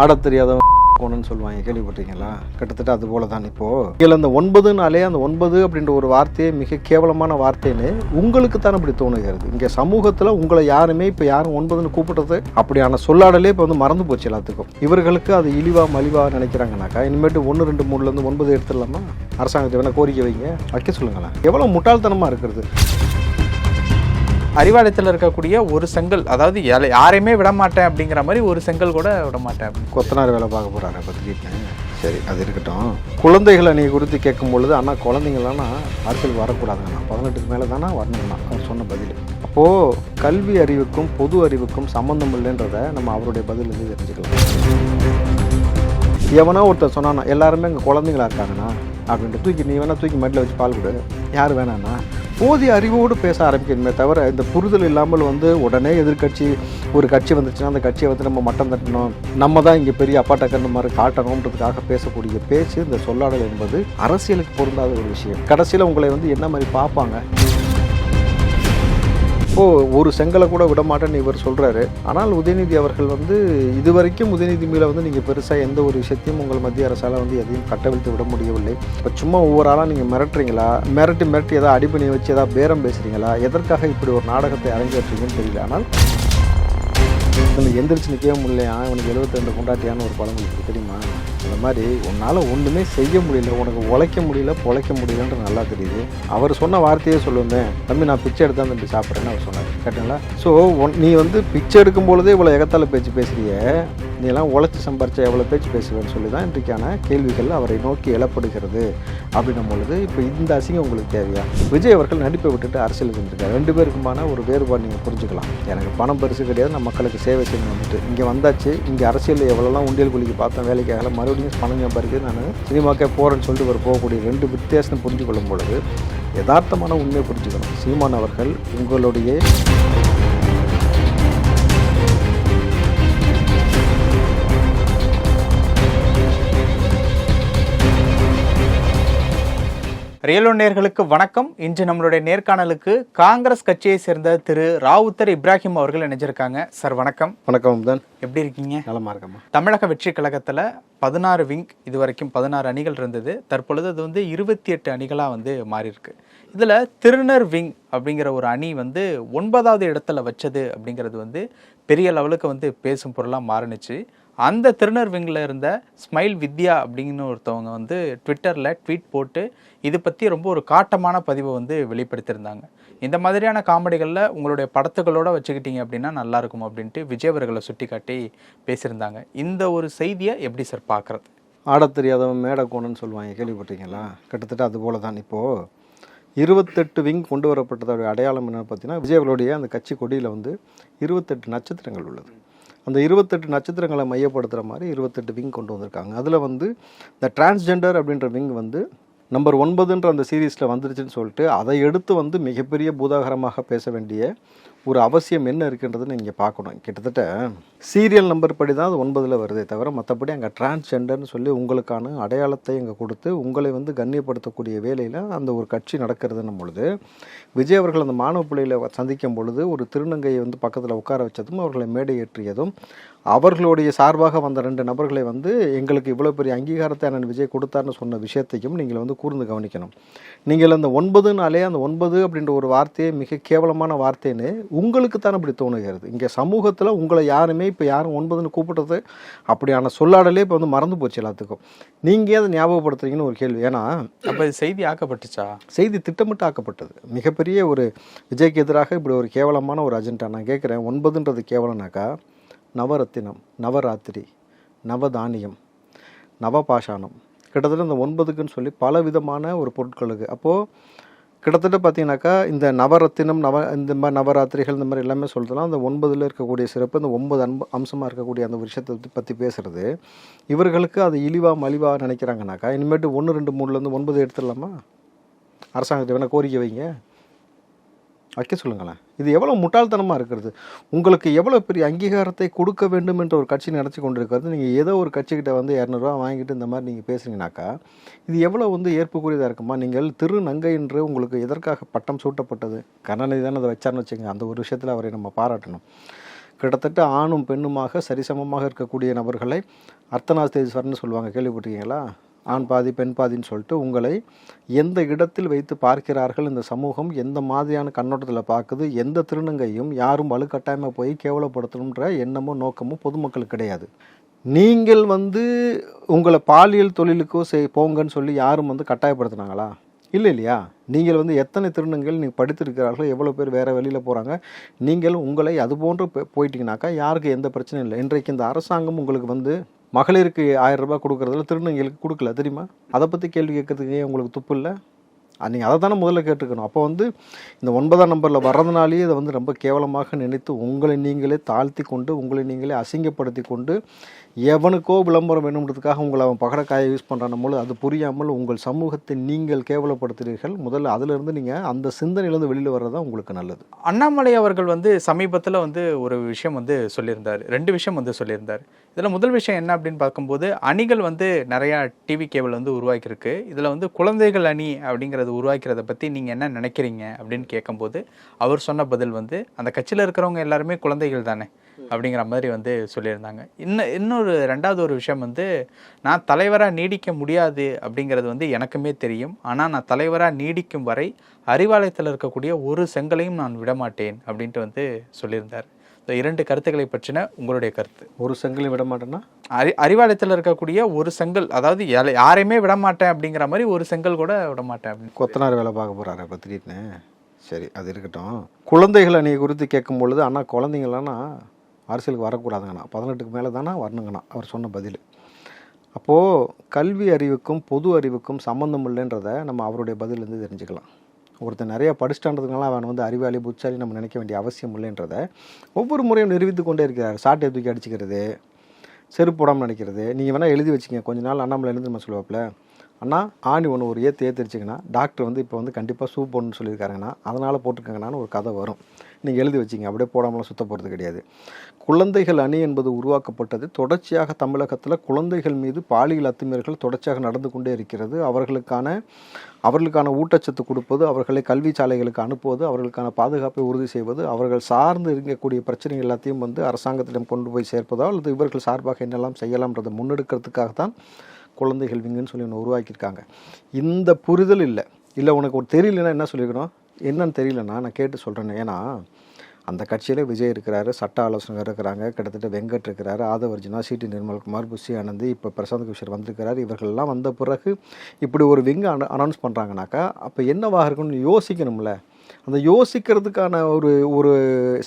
ஆடத் தெரியாதவன் போகணும்னு சொல்லுவாங்க. கேள்விப்பட்டீங்களா கிட்டத்தட்ட அது போல தான் இப்போ. இதில் அந்த ஒன்பதுனாலே அந்த ஒன்பது அப்படின்ற ஒரு வார்த்தையே மிக கேவலமான வார்த்தைன்னு உங்களுக்கு தான் அப்படி தோணுகிறது? இங்கே சமூகத்தில் உங்களை யாருமே இப்போ யாரும் ஒன்பதுன்னு கூப்பிடுறது அப்படியான சொல்லாடலே இப்போ வந்து மறந்து போச்சு எல்லாத்துக்கும். இவர்களுக்கு அது இழிவா மலிவா நினைக்கிறாங்கனாக்கா இனிமேட்டு ஒன்று ரெண்டு மூணுலேருந்து ஒன்பது எடுத்துடலாமா? அரசாங்கத்தை வேணால் கோரிக்கை வைங்க. வைக்க சொல்லுங்களேன். எவ்வளோ முட்டாள்தனமாக இருக்கிறது? அறிவாலயத்தில் இருக்கக்கூடிய ஒரு செங்கல் அதாவது யாரையுமே விட மாட்டேன் அப்படிங்கிற மாதிரி ஒரு செங்கல் கூட விட மாட்டேன் கொத்தனார் வேலை பார்க்க போகிறாரு இப்போ சரி அது இருக்கட்டும். குழந்தைகளை நீ குறித்து கேட்கும் பொழுது ஆனால் குழந்தைங்களானா அரசியல் வரக்கூடாதுங்கண்ணா. பதினெட்டுக்கு மேலே தானே வரணுங்கண்ணா அவர் சொன்ன பதில். அப்போது கல்வி அறிவுக்கும் பொது அறிவுக்கும் சம்மந்தம் இல்லைன்றதை நம்ம அவருடைய பதிலிருந்து தெரிஞ்சுக்கலாம். எவனோ ஒருத்தர் சொன்னானா எல்லாருமே இங்கே குழந்தைங்களா இருக்காங்கண்ணா அப்படின்ட்டு தூக்கி நீ வேணால் தூக்கி மடியில் வச்சு பால் கொடு. யார் வேணாண்ணா? போதிய அறிவோடு பேச ஆரம்பிக்கணுமே தவிர இந்த புரிதல் இல்லாமல் வந்து உடனே எதிர்க்கட்சி ஒரு கட்சி வந்துச்சுன்னா அந்த கட்சியை வந்து நம்ம மட்டம் தட்டணும். நம்ம தான் இங்கே பெரிய அப்பாட்டக்கர் மாதிரி காட்டணுன்றதுக்காக பேசக்கூடிய பேச்சு இந்த சொல்லாடல் என்பது அரசியலுக்கு பொருந்தாத ஒரு விஷயம். கடைசியில் உங்களை வந்து என்ன மாதிரி பார்ப்பாங்க? இப்போது ஒரு செங்கலை கூட விட மாட்டேன்னு இவர் சொல்கிறாரு ஆனால் உதயநிதி அவர்கள் வந்து இதுவரைக்கும் உதயநிதி மேலே வந்து நீங்கள் பெருசாக எந்த ஒரு விஷயத்தையும் உங்கள் மத்திய அரசால் வந்து எதையும் கட்டவிழ்த்து விட முடியவில்லை. இப்போ சும்மா ஒவ்வொரு ஆளாக நீங்கள் மிரட்டுறீங்களா? மிரட்டி மிரட்டி ஏதாவது அடிப்பணி வச்சு ஏதாவது பேரம் பேசுகிறீங்களா எதற்காக இப்படி ஒரு நாடகத்தை அரங்கேற்றீங்கன்னு தெரியல. ஆனால் இதில் எந்திரிச்சு நிற்கவே முடியலையா? உனக்கு 72 ரெண்டு கொண்டாட்டியான்னு ஒரு பழமொழி இருக்கு தெரியுமா? அந்த மாதிரி உன்னால் ஒன்றுமே செய்ய முடியல உனக்கு உழைக்க முடியல பொழைக்க முடியலன்ற நல்லா தெரியுது. அவர் சொன்ன வார்த்தையே சொல்லுவேன் தம்பி நான் பிச்சை எடுத்தா தம்பி சாப்பிட்றேன்னு அவர் சொன்னார். கரெக்டுங்களா ஸோ நீ வந்து பிச்சை எடுக்கும் பொழுதே இவ்வளோ எகத்தால பேச்சு பேசுறிய. நீ எல்லாம் உழைச்சி சம்பாரிச்ச எவ்வளோ பேச்சு பேசுவேன்னு சொல்லி தான் இன்றைக்கான கேள்விகள் அவரை நோக்கி எழப்படுகிறது அப்படின்னும் பொழுது இப்போ இந்த அசிங்கம் உங்களுக்கு தேவையா? விஜய் அவர்கள் நடிப்பை விட்டுட்டு அரசியலுக்கு வந்திருக்காரு. ரெண்டு பேருக்குமான ஒரு வேறுபாடு நீங்கள் புரிஞ்சுக்கலாம். எனக்கு பணம் பெருசு கிடையாது நான் மக்களுக்கு சேவை செய்யணும் வந்துட்டு. இங்கே வந்தாச்சு. இங்கே அரசியலில் எவ்வளோலாம் உண்டியல் குளிக்கு பார்த்தேன் வேலைக்காக மறுபடியும் பணம் சம்பாதிக்க நான் சினிமாக்கே போகிறேன்னு சொல்லிட்டு ஒரு போகக்கூடிய ரெண்டு வித்தியாசம் புரிஞ்சு கொள்ளும் பொழுது யதார்த்தமான உண்மையை புரிஞ்சுக்கணும். சீமான் அவர்கள் உங்களுடைய ரியலோ நேர்களுக்கு வணக்கம். இன்று நம்மளுடைய நேர்காணலுக்கு காங்கிரஸ் கட்சியை சேர்ந்த திரு ராவுத்தர் இப்ராஹிம் அவர்கள் இணைஞ்சிருக்காங்க. சார் வணக்கம். வணக்கம் தான் எப்படி இருக்கீங்க? நலமாக இருக்கம்மா. தமிழக வெற்றி கழகத்தில் பதினாறு விங் இது வரைக்கும் பதினாறு அணிகள் இருந்தது. தற்பொழுது அது வந்து இருபத்தி எட்டு அணிகளாக வந்து மாறியிருக்கு. இதில் திருநர் விங் அப்படிங்கிற ஒரு அணி வந்து ஒன்பதாவது இடத்துல வச்சது அப்படிங்கிறது வந்து பெரிய லெவலுக்கு வந்து பேசும் பொருளாக மாறுனுச்சு. அந்த திருநர்விங்கில் இருந்த ஸ்மைல் வித்யா அப்படின்னு ஒருத்தவங்க வந்து ட்விட்டரில் ட்வீட் போட்டு இது பற்றி ரொம்ப ஒரு காட்டமான பதிவை வந்து வெளிப்படுத்தியிருந்தாங்க. இந்த மாதிரியான காமெடிகளில் உங்களுடைய படத்துகளோடு வச்சுக்கிட்டீங்க அப்படின்னா நல்லா இருக்கும் அப்படின்ட்டு விஜய் அவர்களை சுட்டி காட்டி பேசியிருந்தாங்க. இந்த ஒரு செய்தியை எப்படி சார் பார்க்குறது? ஆடத் தெரியாதவன் மேடை கோணுன்னு சொல்லுவாங்க. கேள்விப்பட்டீங்களா கிட்டத்தட்ட அது போல தான் இப்போது இருபத்தெட்டு விங் கொண்டு வரப்பட்டதோட அடையாளம் என்ன பார்த்தீங்கன்னா விஜயவர்களுடைய அந்த கட்சி கொடியில் வந்து இருபத்தெட்டு நட்சத்திரங்கள் உள்ளது. அந்த இருபத்தெட்டு நட்சத்திரங்களை மையப்படுத்துகிற மாதிரி இருபத்தெட்டு விங் கொண்டு வந்திருக்காங்க. அதில் வந்து இந்த டிரான்ஸ்ஜெண்டர் அப்படின்ற விங் வந்து நம்பர் ஒன்பதுன்ற அந்த சீரீஸில் வந்துருச்சுன்னு சொல்லிட்டு அதை எடுத்து வந்து மிகப்பெரிய பூதாகரமாக பேச வேண்டிய ஒரு அவசியம் என்ன இருக்குன்றதை நீங்கள் பார்க்கணும். கிட்டத்தட்ட சீரியல் நம்பர் படி தான் அது ஒன்பதில் வருதே தவிர மற்றபடி அங்கே டிரான்ஸ்ஜெண்டர்னு சொல்லி உங்களுக்கான அடையாளத்தை இங்கே கொடுத்து உங்களை வந்து கண்ணியப்படுத்தக்கூடிய வேலையில் அந்த ஒரு கட்சி நடக்கிறதுன்னும் பொழுது விஜய் அவர்கள் அந்த மாணவ பிள்ளைகளை சந்திக்கும் பொழுது ஒரு திருநங்கையை வந்து பக்கத்தில் உட்கார வச்சதும் அவர்களை மேடை ஏற்றியதும் அவர்களுடைய சார்பாக வந்த ரெண்டு நபர்களை வந்து எங்களுக்கு இவ்வளோ பெரிய அங்கீகாரத்தை அண்ணன் விஜய் கொடுத்தாருன்னு சொன்ன விஷயத்தையும் நீங்கள் வந்து கூர்ந்து கவனிக்கணும். நீங்கள் அந்த ஒன்பதுனாலே அந்த ஒன்பது அப்படின்ற ஒரு வார்த்தையே மிக கேவலமான வார்த்தைன்னு உங்களுக்கு தான் அப்படி தோணுகிறது. இங்கே சமூகத்தில் உங்களை யாருமே இப்போ யாரும் ஒன்பதுன்னு கூப்பிடுறது அப்படியான சொல்லாடலே இப்போ வந்து மறந்து போச்சு எல்லாத்துக்கும். நீங்கள் அதை ஞாபகப்படுத்துறீங்கன்னு ஒரு கேள்வி. ஏன்னா அப்போ செய்தி ஆக்கப்பட்டுச்சா? செய்தி திட்டமிட்டு ஆக்கப்பட்டது. மிகப்பெரிய ஒரு விஜய்க்கு எதிராக இப்படி ஒரு கேவலமான ஒரு அஜெண்டா நான் கேட்குறேன். ஒன்பதுன்றது கேவலம்னாக்கா நவரத்தினம் நவராத்திரி நவதானியம் நவபாஷாணம். கிட்டத்தட்ட இந்த ஒன்பதுக்குன்னு சொல்லி பல விதமான ஒரு பொருட்களுக்கு அப்போது கிட்டத்தட்ட பார்த்தீங்கன்னாக்கா இந்த நவரத்தினம் நவ இந்த மாதிரி நவராத்திரிகள் இந்த மாதிரி எல்லாமே சொல்கிறதுலாம் அந்த ஒன்பதில் இருக்கக்கூடிய சிறப்பு இந்த ஒன்பது அன்பு அம்சமாக இருக்கக்கூடிய அந்த விஷயத்தை பற்றி பேசுகிறது இவர்களுக்கு அது இழிவாக மலிவாக நினைக்கிறாங்கனாக்கா இனிமேட்டு ஒன்று ரெண்டு மூணுலேருந்து ஒன்பது எடுத்துடலாமா? அரசாங்கத்தை வேணால் கோரிக்கை வைங்க. வைக்க சொல்லுங்களேன். இது எவ்வளோ முட்டாள்தனமாக இருக்கிறது? உங்களுக்கு எவ்வளோ பெரிய அங்கீகாரத்தை கொடுக்க வேண்டும் என்ற ஒரு கட்சி நினச்சி கொண்டிருக்கிறது. நீங்கள் ஏதோ ஒரு கட்சிக்கிட்ட வந்து இரநூறுவா வாங்கிட்டு இந்த மாதிரி நீங்கள் பேசுகிறீங்கனாக்கா இது எவ்வளோ வந்து ஏற்புக்குரியதாக இருக்குமா? நீங்கள் திரு நங்கை என்று உங்களுக்கு எதற்காக பட்டம் சூட்டப்பட்டது? கருணாநிதி தானே அதை வச்சார்னு வச்சுங்க அந்த ஒரு விஷயத்தில் அவரை நம்ம பாராட்டணும். கிட்டத்தட்ட ஆணும் பெண்ணுமாக சரிசமமாக இருக்கக்கூடிய நபர்களை அர்த்தநாஸ்தேஸ்வரர்னு சொல்லுவாங்க. கேள்விப்பட்டிருக்கீங்களா? ஆண் பாதி பெண் பாதின்னு சொல்லிட்டு உங்களை எந்த இடத்தில் வைத்து பார்க்கிறார்கள் இந்த சமூகம் எந்த மாதிரியான கண்ணோட்டத்தில் பார்க்குது எந்த திருநங்கையும் யாரும் வலுக்கட்டாயமாக போய் கேவலப்படுத்தணுன்ற எண்ணமோ நோக்கமோ பொதுமக்களுக்கு கிடையாது. நீங்கள் வந்து உங்களை பாலியல் தொழிலுக்கோ செய் போங்கன்னு சொல்லி யாரும் வந்து கட்டாயப்படுத்துனாங்களா? இல்லை இல்லையா? நீங்கள் வந்து எத்தனை திருநங்கள் நீங்கள் படித்திருக்கிறார்கள் எவ்வளோ பேர் வேறு வெளியில் போகிறாங்க நீங்கள் உங்களை அது போன்று போயிட்டீங்கனாக்கா யாருக்கு எந்த பிரச்சனையும் இல்லை. இன்றைக்கு இந்த அரசாங்கம் உங்களுக்கு வந்து மகளிருக்கு ஆயிரம் ரூபாய் கொடுக்குறதுல திருநங்கைகளுக்கு கொடுக்கல தெரியுமா? அதை பற்றி கேள்வி கேட்கறதுக்கு ஏன் உங்களுக்கு துப்பு இல்லை? நீங்கள் அதை தானே முதல்ல கேட்டுக்கணும். அப்போ வந்து இந்த ஒன்பதாம் நம்பரில் வர்றதுனாலேயே இதை வந்து ரொம்ப கேவலமாக நினைத்து உங்களை நீங்களே தாழ்த்தி கொண்டு உங்களை நீங்களே அசிங்கப்படுத்தி கொண்டு எவனுக்கோ விளம்பரம் வேணுன்றதுக்காக உங்களை அவன் பகடக்காயை யூஸ் பண்ணுறான் போது அது புரியாமல் உங்கள் சமூகத்தை நீங்கள் கேவலப்படுத்துகிறீர்கள். முதல்ல அதிலிருந்து நீங்கள் அந்த சிந்தனையிலேருந்து வெளியில் வர்றது தான் உங்களுக்கு நல்லது. அண்ணாமலை அவர்கள் வந்து சமீபத்தில் வந்து ஒரு விஷயம் வந்து சொல்லியிருந்தார். ரெண்டு விஷயம் வந்து சொல்லியிருந்தார். இதில் முதல் விஷயம் என்ன அப்படின்னு பார்க்கும்போது அணிகள் வந்து நிறையா டிவி கேபிள் வந்து உருவாக்கியிருக்கு. இதில் வந்து குழந்தைகள் அணி அப்படிங்கிறது உருவாக்கிறத பற்றி நீங்கள் என்ன நினைக்கிறீங்க அப்படின்னு கேட்கும்போது அவர் சொன்ன பதில் வந்து அந்த கட்சியில் இருக்கிறவங்க எல்லாருமே குழந்தைகள் தானே. அப்படிங்கிற மாதிரி வந்து சொல்லியிருந்தாங்க. இன்னும் இன்னொரு ரெண்டாவது ஒரு விஷயம் வந்து நான் தலைவராக நீடிக்க முடியாது அப்படிங்கிறது வந்து எனக்குமே தெரியும். ஆனால் நான் தலைவராக நீடிக்கும் வரை அறிவாலயத்தில் இருக்கக்கூடிய ஒரு செங்கலையும் நான் விடமாட்டேன் அப்படின்ட்டு வந்து சொல்லியிருந்தார். இந்த இரண்டு கருத்துக்களை பற்றின உங்களுடைய கருத்து. ஒரு செங்கலையும் விட மாட்டேன்னா அறி அறிவாலயத்தில் இருக்கக்கூடிய ஒரு செங்கல் அதாவது யாரை- யாரையுமே விடமாட்டேன் அப்படிங்கிற மாதிரி ஒரு செங்கல் கூட விடமாட்டேன் அப்படின்னு கொத்தனார் வேலை பார்க்க போகிறாரு இப்போ திடீர்னு. சரி அது இருக்கட்டும். குழந்தைகள் அணியை குறித்து கேட்கும் பொழுது அண்ணா குழந்தைங்களான்னா அரசியலுக்கு வரக்கூடாதுங்கண்ணா. பதினெட்டுக்கு மேலே தானே வரணுங்கண்ணா அவர் சொன்ன பதில். அப்போது கல்வி அறிவுக்கும் பொது அறிவுக்கும் சம்மந்தம் இல்லைன்றதை நம்ம அவருடைய பதிலிருந்து தெரிஞ்சுக்கலாம். ஒருத்தன் நிறைய படிச்சுட்டான்றதுனால அவன் வந்து அறிவாளி புத்தாளி நம்ம நினைக்க வேண்டிய அவசியம் இல்லைன்றதை ஒவ்வொரு முறையும் நிரூபித்து கொண்டே இருக்கிறார். சாட்டை தூக்கி அடிச்சுக்கிறது செருப்பு போடாமல் நினைக்கிறது. நீங்கள் வேணால் எழுதி வச்சுங்க கொஞ்ச நாள் அண்ணாமலை எழுந்து நம்ம சொல்லுவாப்புல. அண்ணா ஆணி ஒன்று ஒரு ஏற்று ஏற்றிருச்சிங்கன்னா டாக்டர் வந்து இப்போ வந்து கண்டிப்பாக சூப் போடணும்னு சொல்லியிருக்காருங்கண்ணா. அதனால் போட்டிருக்காங்கண்ணான்னு ஒரு கதை வரும். நீங்கள் எழுதி வச்சிங்க. அப்படியே போடாமலாம் சுத்த போகிறது கிடையாது. குழந்தைகள் அணி என்பது உருவாக்கப்பட்டது. தொடர்ச்சியாக தமிழகத்தில் குழந்தைகள் மீது பாலியல் அத்துமீறல்கள் தொடர்ச்சியாக நடந்து கொண்டே இருக்கிறது. அவர்களுக்கான அவர்களுக்கான ஊட்டச்சத்து கொடுப்பது அவர்களை கல்வி சாலைகளுக்கு அனுப்புவது அவர்களுக்கான பாதுகாப்பை உறுதி செய்வது அவர்கள் சார்ந்து இருக்கக்கூடிய பிரச்சனைகள் எல்லாத்தையும் வந்து அரசாங்கத்திடம் கொண்டு போய் சேர்ப்பதோ அல்லது இவர்கள் சார்பாக என்னெல்லாம் செய்யலாம்ன்றதை முன்னெடுக்கிறதுக்காகத்தான் குழந்தைகள் விங்குன்னு சொல்லி ஒன்று உருவாக்கியிருக்காங்க. இந்த புரிதல் இல்லை. இல்லை உனக்கு ஒரு தெரியலன்னா என்ன சொல்லிக்கணும் என்னன்னு தெரியலண்ணா நான் கேட்டு சொல்கிறேன் ஏன்னா அந்த கட்சியில் விஜய் இருக்கிறாரு சட்ட ஆலோசகர் இருக்கிறாங்க கிட்டத்தட்ட வெங்கட் இருக்கிறாரு ஆதவர்ஜினா சிடி நிர்மல்குமார் புஷி ஆனந்த் இப்போ பிரசாந்த் கிஷோர் வந்திருக்கிறார். இவர்கள்லாம் வந்த பிறகு இப்படி ஒரு விங்கு அன அனௌன்ஸ் பண்ணுறாங்கனாக்கா அப்போ என்னவாக இருக்குன்னு யோசிக்கணும்ல. அந்த யோசிக்கிறதுக்கான ஒரு ஒரு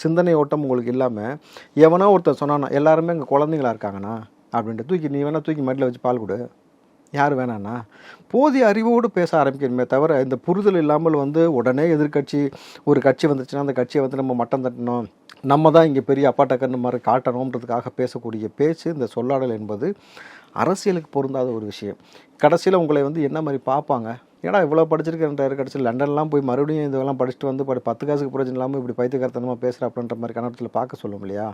சிந்தனை ஓட்டம் உங்களுக்கு இல்லாமல் எவனோ ஒருத்தர் சொன்னான்னா எல்லாருமே இங்கே குழந்தைங்களா இருக்காங்கண்ணா அப்படின்ட்டு தூக்கி நீ வேணால் தூக்கி மடியில் வச்சு பால் கொடு. யார் வேணாண்ணா போதிய அறிவோடு பேச ஆரம்பிக்கணுமே தவிர இந்த புரிதல் இல்லாமல் வந்து உடனே எதிர்க்கட்சி ஒரு கட்சி வந்துச்சுன்னா அந்த கட்சியை வந்து நம்ம மட்டம் தட்டணும். நம்ம தான் இங்கே பெரிய அப்பாட்டக்கன்னு மாதிரி காட்டணுன்றதுக்காக பேசக்கூடிய பேச்சு இந்த சொல்லாடல் என்பது அரசியலுக்கு பொருந்தாத ஒரு விஷயம். கடைசியில் உங்களை வந்து என்ன மாதிரி பார்ப்பாங்க? ஏன்னா இவ்வளோ படிச்சிருக்கேன் கடைசி லண்டன்லாம் போய் மறுபடியும் இதெல்லாம் படிச்சுட்டு வந்து படி பத்து காசுக்கு பிரயோஜனம் இல்லாமல் இப்படி பைத்தியக்காரத்தனமாக பேசுகிறாப்புன்ற மாதிரி கண்ணத்தில் பார்க்க சொல்லும் இல்லையா?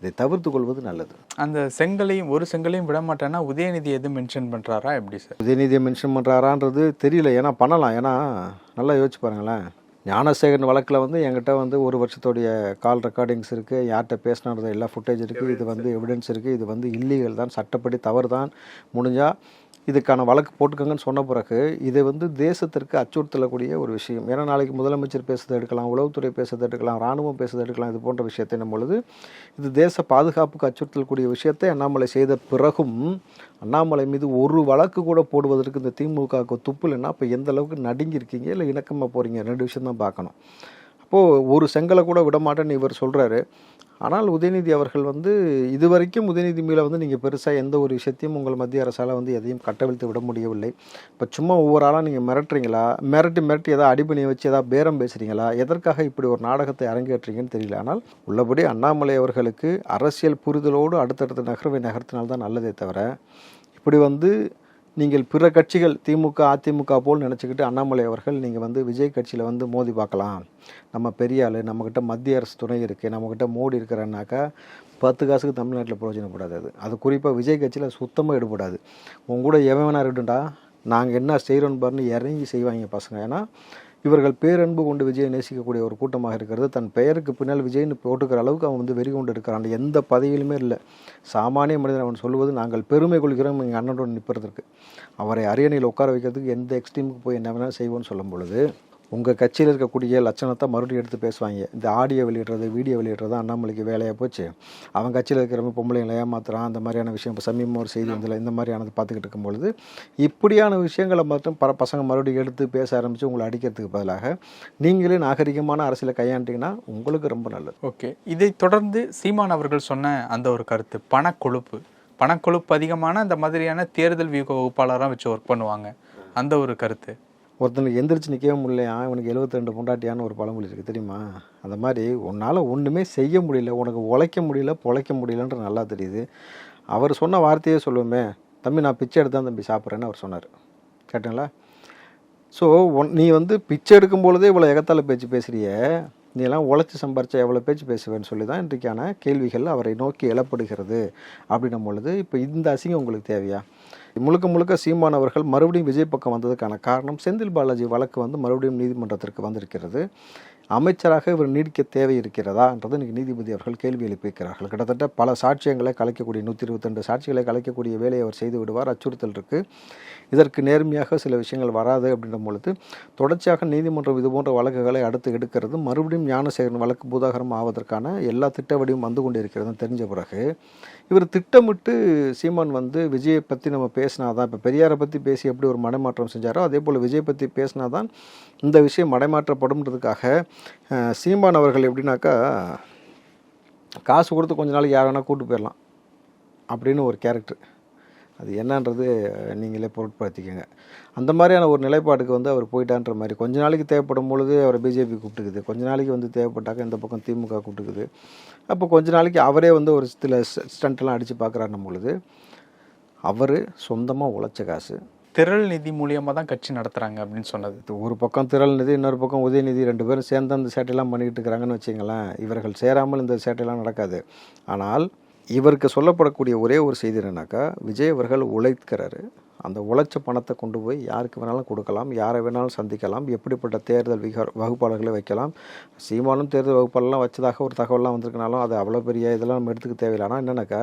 இதை தவிர்த்து கொள்வது நல்லது. அந்த செங்கலையும் ஒரு செங்கலையும் விட மாட்டேன்னா உதயநிதி எதுவும் மென்ஷன் பண்ணுறாரா எப்படி சார்? உதயநிதியை மென்ஷன் பண்ணுறாரான்றது தெரியல. ஏன்னா பண்ணலாம். ஏன்னா நல்லா யோசிச்சு பாருங்களேன். ஞானசேகரன் வழக்கில் வந்து என்கிட்ட வந்து ஒரு வருஷத்துடைய கால் ரெக்கார்டிங்ஸ் இருக்குது யார்கிட்ட பேசினது எல்லா ஃபுட்டேஜ் இருக்குது இது வந்து எவிடன்ஸ் இருக்குது இது வந்து இல்லீகல் தான். சட்டப்படி தவறு தான் முடிஞ்சால் இதுக்கான வழக்கு போட்டுக்கோங்கன்னு சொன்ன பிறகு இதை வந்து தேசத்திற்கு அச்சுறுத்தலக்கூடிய ஒரு விஷயம். ஏன்னா நாளைக்கு முதலமைச்சர் பேசுறது எடுக்கலாம் உளவுத்துறை பேசுறதை எடுக்கலாம் இராணுவம் பேசுறது எடுக்கலாம் இது போன்ற விஷயத்தை நம்ம பொழுது இது தேச பாதுகாப்புக்கு அச்சுறுத்தக்கூடிய விஷயத்தை அண்ணாமலை செய்த பிறகும் அண்ணாமலை மீது ஒரு வழக்கு கூட போடுவதற்கு இந்த திமுகவுக்கு துப்புலன்னா அப்போ எந்த அளவுக்கு நடுங்கியிருக்கீங்க? இல்லை இணக்கமாக போகிறீங்க ரெண்டு விஷயம் தான் பார்க்கணும். அப்போது ஒரு செங்கலை கூட விட மாட்டேன்னு இவர் சொல்கிறாரு ஆனால் உதயநிதி அவர்கள் வந்து இதுவரைக்கும் உதயநிதி மேலே வந்து நீங்கள் பெருசாக எந்த ஒரு விஷயத்தையும் உங்கள் மத்திய அரசால் வந்து எதையும் கட்டவிழ்த்து விட முடியவில்லை. இப்போ சும்மா ஒவ்வொரு ஆளாக நீங்கள் மிரட்டுறீங்களா? மிரட்டி மிரட்டி ஏதாவது அடிபணியை வச்சு ஏதாவது பேரம் பேசுகிறீங்களா எதற்காக இப்படி ஒரு நாடகத்தை அரங்கேற்றீங்கன்னு தெரியல. ஆனால் உள்ளபடி அண்ணாமலை அவர்களுக்கு அரசியல் புரிதலோடு அடுத்தடுத்த நகர்வை நகர்த்தினால்தான் நல்லதே தவிர இப்படி வந்து நீங்கள் பிற கட்சிகள் திமுக அதிமுக போல் நினச்சிக்கிட்டு அண்ணாமலை அவர்கள் நீங்கள் வந்து விஜய் கட்சியில் வந்து மோதி பார்க்கலாம். நம்ம பெரிய ஆள் நம்மக்கிட்ட மத்திய அரசு துணை இருக்குது நம்மக்கிட்ட மோடி இருக்கிறன்னாக்கா பத்து காசுக்கு தமிழ்நாட்டில் பிரயோஜனப்படாது அது. அது குறிப்பாக விஜய் கட்சியில் சுத்தமாக எடுபடாது உங்க கூட எவன் வேணா இருக்கட்டும்டா. நாங்கள் என்ன செய்கிறோன்னு பாருன்னு இறங்கி செய்வாங்க பசங்க. ஏன்னா இவர்கள் பேரன்பு கொண்டு விஜயை நேசிக்கக்கூடிய ஒரு கூட்டமாக இருக்கிறது. தன் பெயருக்கு பின்னால் விஜய்னு போட்டுக்கிற அளவுக்கு அவன் வந்து வெறி கொண்டு இருக்கிறான் எந்த பதவியிலுமே இல்லை. சாமானிய மனிதன் அவன் சொல்வது நாங்கள் பெருமை கொள்கிறோம் எங்கள் அண்ணனோடு நிற்பதற்கு. அவரை அரியணையில் உட்கார வைக்கிறதுக்கு எந்த எக்ஸ்ட்ரீமுக்கு போய் என்ன வேணாலும் செய்வோம்னு சொல்லும் பொழுது உங்கள் கட்சியில் இருக்கக்கூடிய லட்சணத்தை மறுபடியும் எடுத்து பேசுவாங்க. இந்த ஆடியோ வெளியிடுறது வீடியோ வெளியிடுறது அண்ணாமலைக்கு வேலையாக போச்சு. அவன் கட்சியில் இருக்கிறவங்க பொம்பளைங்களை ஏமாத்துறான் அந்த மாதிரியான விஷயம் இப்போ சமீபமாக ஒரு செய்தி வந்ததில்ல இந்த மாதிரியானது பார்த்துக்கிட்டு இருக்கும்பொழுது இப்படியான விஷயங்களை மட்டும் பர பசங்க மறுபடியும் எடுத்து பேச ஆரம்பித்து உங்களை அடிக்கிறதுக்கு பதிலாக நீங்களே நாகரிகமான அரசியலை கையாண்டிங்கன்னா உங்களுக்கு ரொம்ப நல்லது. ஓகே. இதை தொடர்ந்து சீமான் அவர்கள் சொன்ன அந்த ஒரு கருத்து பணக்கொழுப்பு. பணக்கொழுப்பு அதிகமான அந்த மாதிரியான தேர்தல் வியூக வகுப்பாளராக வச்சு ஒர்க் பண்ணுவாங்க. அந்த ஒரு கருத்து. ஒருத்தனுக்கு எந்திரிச்சு நிற்கவே முடியலையா? இவனுக்கு 72 ரெண்டு பொண்டாட்டியான்னு ஒரு பழமொழி இருக்குது தெரியுமா? அந்த மாதிரி உன்னால் ஒன்றுமே செய்ய முடியல உனக்கு உழைக்க முடியல பொழைக்க முடியலன்ற நல்லா தெரியுது. அவர் சொன்ன வார்த்தையே சொல்லுவோமே தம்பி நான் பிச்சை எடுத்து தான் தம்பி சாப்பிட்றேன்னு அவர் சொன்னார். கேட்டுங்களா? ஸோ ஒன் நீ வந்து பிச்சை எடுக்கும் பொழுதே இவ்வளோ எகத்தால பேச்சு பேசுகிறிய நீ எல்லாம் உழைச்சி சம்பாரிச்சா எவ்வளோ பேச்சு பேசுவேன்னு சொல்லி தான் இன்றைக்கான கேள்விகள் அவரை நோக்கி எழப்படுகிறது. அப்படின்னும் பொழுது இப்போ இந்த அசிங்கம் உங்களுக்கு தேவையா? முழுக்க முழுக்க சீமான் அவர்கள் மறுபடியும் விஜய் பக்கம் வந்ததுக்கான காரணம் செந்தில் பாலாஜி வழக்கு வந்து மறுபடியும் நீதிமன்றத்திற்கு வந்திருக்கிறது. அமைச்சராக இவர் நீடிக்க தேவை இருக்கிறதா என்றது இன்றைக்கி நீதிபதி அவர்கள் கேள்வி எழுப்பியிருக்கிறார்கள் கிட்டத்தட்ட பல சாட்சியங்களை கலைக்கக்கூடிய நூற்றி இருபத்தி ரெண்டு சாட்சிகளை கலைக்கக்கூடிய வேலையை அவர் செய்து விடுவார். அச்சுறுத்தல் இருக்குது இதற்கு நேர்மையாக சில விஷயங்கள் வராது அப்படின்ற பொழுது தொடர்ச்சியாக நீதிமன்றம் இது போன்ற வழக்குகளை அடுத்து எடுக்கிறது மறுபடியும் ஞானசேகரன் வழக்கு பூதாகரம் ஆவதற்கான எல்லா திட்ட வடிவும் வந்து கொண்டிருக்கிறது தெரிஞ்ச பிறகு இவர் திட்டமிட்டு சீமான் வந்து விஜயை பற்றி நம்ம பேசினாதான் இப்போ பெரியாரை பற்றி பேசி எப்படி ஒரு மடைமாற்றம் செஞ்சாரோ அதே போல் விஜய் பற்றி பேசினாதான் இந்த விஷயம் மடைமாற்றப்படும்ன்றதுக்காக சீமான் அவர்கள் எப்படின்னாக்கா காசு கொடுத்து கொஞ்ச நாள் யார் வேணால் கூட்டு போயிடலாம் அப்படின்னு ஒரு கேரக்டர் அது என்னன்றது நீங்களே பொருட்படுத்திக்கோங்க. அந்த மாதிரியான ஒரு நிலைப்பாட்டுக்கு வந்து அவர் போயிட்டான்ற மாதிரி கொஞ்ச நாளைக்கு தேவைப்படும் பொழுது அவரை பிஜேபி கூப்பிட்டுக்குது. கொஞ்ச நாளைக்கு வந்து தேவைப்பட்டாக்க இந்த பக்கம் திமுக கூப்பிட்டுக்குது. அப்போ கொஞ்ச நாளைக்கு அவரே வந்து ஒரு சில ஸ்டண்ட்லாம் அடித்து பார்க்குறாருன்னும் பொழுது அவர் சொந்தமாக உழைச்ச காசு. திரள் நிதி மூலியமா தான் கட்சி நடத்துறாங்க அப்படின்னு சொன்னது. ஒரு பக்கம் திரள் நிதி இன்னொரு பக்கம் உதயநிதி ரெண்டு பேரும் சேர்ந்து அந்த சேட்டையெல்லாம் பண்ணிக்கிட்டு இருக்கிறாங்கன்னு வச்சுங்களேன் இவர்கள் சேராமல் இந்த சேட்டையெல்லாம் நடக்காது. ஆனால் இவருக்கு சொல்லப்படக்கூடிய ஒரே ஒரு செய்தி என்னன்னாக்கா விஜய் அவர்கள் உழைக்கிறாரு. அந்த உழைச்ச பணத்தை கொண்டு போய் யாருக்கு வேணாலும் கொடுக்கலாம் யாரை வேணாலும் சந்திக்கலாம் எப்படிப்பட்ட தேர்தல் விக வகுப்பாளர்களை வைக்கலாம். சீமானும் தேர்தல் வகுப்பாளர்லாம் வச்சதாக ஒரு தகவல்லாம் வந்திருக்கனாலும் அது அவ்வளோ பெரிய இதெல்லாம் நம்ம எடுத்துக்க தேவையில்லை. ஆனால் என்னன்னாக்கா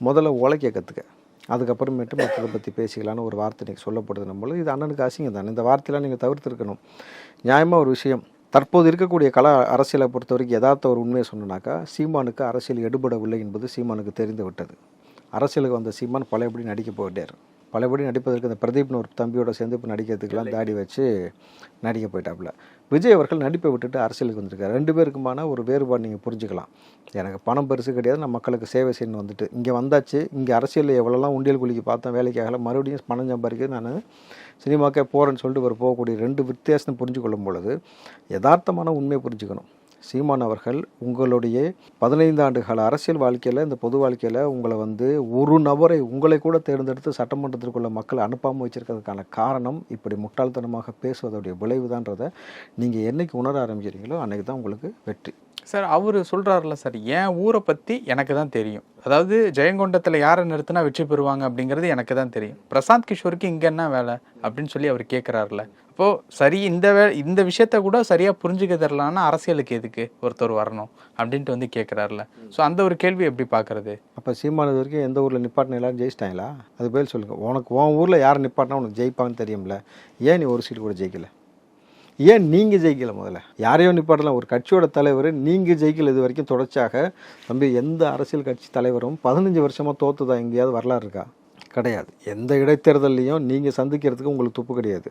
முதல்ல உழைக்க கற்றுக்க அதுக்கப்புறமேட்டு மற்றதை பற்றி பேசிக்கலான்னு ஒரு வார்த்தை இன்றைக்கி சொல்லப்படுது நம்மளும் இது அண்ணனுக்கு அசிங்கம் தானே. இந்த வார்த்தையெல்லாம் நீங்கள் தவிர்த்துருக்கணும். நியாயமாக ஒரு விஷயம். தற்போது இருக்கக்கூடிய கல அரசியலை பொறுத்த வரைக்கும் யதார்த்த ஒரு உண்மையை சொன்னனாக்கா சீமானுக்கு அரசியல் எடுபடவில்லை என்பது சீமானுக்கு தெரிந்து விட்டது அரசியலுக்கு வந்த சீமான் பழையபடி நடிக்க போயிட்டார். பழையபடி நடிப்பதற்கு இந்த பிரதீப்னு ஒரு தம்பியோட சேர்ந்து இப்போ நடிக்கிறதுக்கெல்லாம் தாடி வச்சு நடிக்க போயிட்டாப்புல. விஜய் அவர்கள் நடிப்பை விட்டுட்டு அரசியலுக்கு வந்திருக்காரு. ரெண்டு பேருக்குமான ஒரு வேறுபாடு நீங்கள் புரிஞ்சுக்கலாம். எனக்கு பணம் பெருசு கிடையாது. நான் மக்களுக்கு சேவை செய்யணும் வந்துட்டு. இங்கே வந்தாச்சு. இங்கே அரசியலில் எவ்வளோலாம் உண்டியல் குளிக்கு பார்த்தேன் வேலைக்காகல மறுபடியும் பணம் சம்பாதிக்க நான் சினிமாக்கே போகிறேன்னு சொல்லிட்டு இவர் போகக்கூடிய ரெண்டு வித்தியாசம் புரிஞ்சு கொள்ளும் பொழுது யதார்த்தமான உண்மையை புரிஞ்சுக்கணும். சீமான் அவர்கள் உங்களுடைய பதினைந்து ஆண்டுகால அரசியல் வாழ்க்கையில் இந்த பொது வாழ்க்கையில் உங்களை வந்து ஒரு நபரை உங்களை கூட தேர்ந்தெடுத்து சட்டமன்றத்திற்குள்ள மக்கள் அனுப்பாமல் வச்சிருக்கிறதுக்கான காரணம் இப்படி முட்டாள்தனமாக பேசுவதோடைய விளைவுதான்றதை நீங்கள் என்னைக்கு உணர ஆரம்பிக்கிறீங்களோ அன்றைக்கு தான் உங்களுக்கு வெற்றி. சார் அவர் சொல்கிறாருல சார் என் ஊரை பற்றி எனக்கு தான் தெரியும். அதாவது ஜெயங்கொண்டத்தில் யாரை நிறுத்தினா வெற்றி பெறுவாங்க? அப்படிங்கிறது எனக்கு தான் தெரியும். பிரசாந்த் கிஷோருக்கு இங்கே என்ன வேலை? அப்படின்னு சொல்லி அவர் கேட்குறாருல அப்போது சரி இந்த வே இந்த விஷயத்த கூட சரியாக புரிஞ்சுக்க தரலான்னா அரசியலுக்கு எதுக்கு ஒருத்தர் வரணும் அப்படின்ட்டு வந்து கேட்குறாருல ஸோ அந்த ஒரு கேள்வி எப்படி பார்க்குறது அப்போ சீமானது வரைக்கும் எந்த ஊரில் நிப்பாட்டின எல்லாரும் ஜெயிச்சிட்டாங்களா? அது பேர் சொல்லுங்கள் உனக்கு உன் ஊரில் யார் நிப்பாட்டினா உனக்கு ஜெயிப்பாங்கன்னு தெரியும்ல. ஏன் நீ ஒரு சீட் கூட ஜெயிக்கல? ஏன் நீங்கள் ஜெயிக்கல முதல்ல? யாரையோ நிப்பாட்டலாம். ஒரு கட்சியோட தலைவர் நீங்கள் ஜெயிக்கல இது வரைக்கும் தொடர்ச்சியாக. தம்பி எந்த அரசியல் கட்சி தலைவரும் பதினஞ்சு வருஷமாக தோத்துதான் எங்கேயாவது வரலாறு இருக்கா? கிடையாது. எந்த இடைத்தேர்தல்லையும் நீங்கள் சந்திக்கிறதுக்கு உங்களுக்கு துப்பு கிடையாது.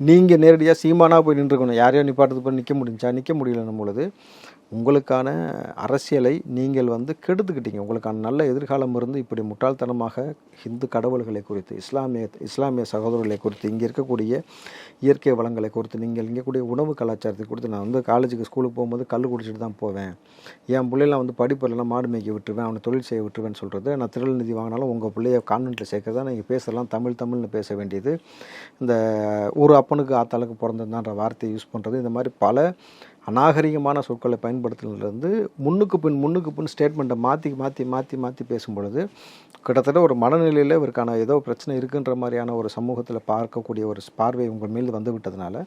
நீங்கள் நேரடியாக சீமானாக போய் நின்றுக்கணும். யாரையோ நிப்பாட்டது போய் நிற்க முடிஞ்சா நிற்க முடியலன்னும் பொழுது உங்களுக்கான அரசியலை நீங்கள் வந்து கெடுத்துக்கிட்டீங்க. உங்களுக்கான நல்ல எதிர்காலம் இருந்து இப்படி முட்டாள்தனமாக ஹிந்து கடவுள்களை குறித்து இஸ்லாமிய இஸ்லாமிய சகோதரர்களை குறித்து இங்கே இருக்கக்கூடிய இயற்கை வளங்களை குறித்து நீங்கள் இங்கே கூடிய உணவு கலாச்சாரத்தை குறித்து நான் வந்து காலேஜுக்கு ஸ்கூலுக்கு போகும்போது கல் குடிச்சிட்டு தான் போவேன். என் பிள்ளைலாம் வந்து படிப்பு இல்லைனா மாடு மேய்க்க விட்டுருவேன் அவனை தொழில் செய்ய விட்டுருவேன்னு சொல்கிறது நான் திருநெல் நிதி வாங்கினாலும் உங்கள் பிள்ளைய கான்வென்ட்டில் சேர்க்கறதா? நீங்கள் பேசலாம் தமிழ் தமிழ்னு பேச வேண்டியது. இந்த ஒரு அப்பனுக்கு ஆத்தாளுக்கு பிறந்ததுன்ற வார்த்தையை யூஸ் பண்ணுறது இந்த மாதிரி பல அநாகரிகமான சொற்களை பயன்படுத்துறதுலேருந்து முன்னுக்கு பின் முன்னுக்கு பின் ஸ்டேட்மெண்ட்டை மாற்றி மாற்றி மாற்றி மாற்றி பேசும் பொழுது கிட்டத்தட்ட ஒரு மனநிலையில் இவருக்கான ஏதோ பிரச்சனை இருக்குன்ற மாதிரியான ஒரு சமூகத்தில் பார்க்கக்கூடிய ஒரு பார்வை உங்கள் மேல் வந்து விட்டதுனால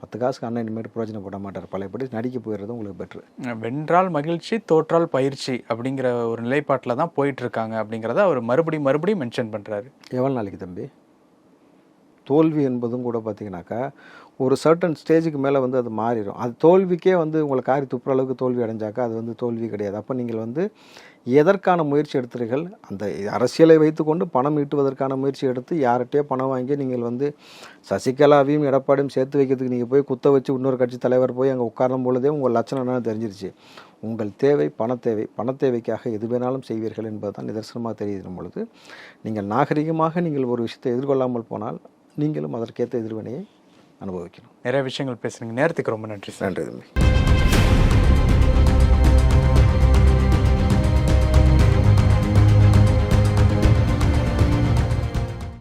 பத்து காசுக்கு அண்ணன் இனிமேல் பிரயோஜனப்பட மாட்டார். பழையபடி நடிக்க போயிடுறது உங்களுக்கு பெட்ரு. வென்றால் மகிழ்ச்சி தோற்றால் பயிற்சி அப்படிங்கிற ஒரு நிலைப்பாட்டில் தான் போயிட்டு இருக்காங்க அப்படிங்கிறத அவர் மறுபடியும் மறுபடியும் மென்ஷன் பண்ணுறாரு எவ்வளோ நாளைக்கு தம்பி? தோல்வி என்பதும் கூட பார்த்தீங்கன்னாக்கா ஒரு சர்டன் ஸ்டேஜுக்கு மேலே வந்து அது மாறிடும் அது தோல்விக்கே வந்து உங்களை காரி துப்புற அளவுக்கு தோல்வி அடைஞ்சாக்கா அது வந்து தோல்வி கிடையாது. அப்போ நீங்கள் வந்து எதற்கான முயற்சி எடுத்தீர்கள்? அந்த அரசியலை வைத்துக்கொண்டு பணம் ஈட்டுவதற்கான முயற்சி எடுத்து யார்கிட்டயோ பணம் வாங்கி நீங்கள் வந்து சசிகலாவையும் எடப்பாடியும் சேர்த்து வைக்கிறதுக்கு நீங்கள் போய் குத்த வச்சு இன்னொரு கட்சி தலைவர் போய் அங்கே உட்காரும் பொழுதே உங்கள் லட்சணம் என்னன்னு தெரிஞ்சிருச்சு. உங்கள் தேவை பணத்தேவை பணத்தேவைக்காக தேவைக்காக எது வேணாலும் செய்வீர்கள் என்பதுதான் நிதர்சனமாக தெரியும் பொழுது நீங்கள் நாகரிகமாக நீங்கள் ஒரு விஷயத்தை எதிர்கொள்ளாமல் போனால் நீங்களும் அதற்கேற்ற எதிர்வினையை அனுபவிக்கணும். நிறைய விஷயங்கள் பேசுகிறீங்க நேரத்துக்கு ரொம்ப நன்றி சார். நன்றி தம்பி.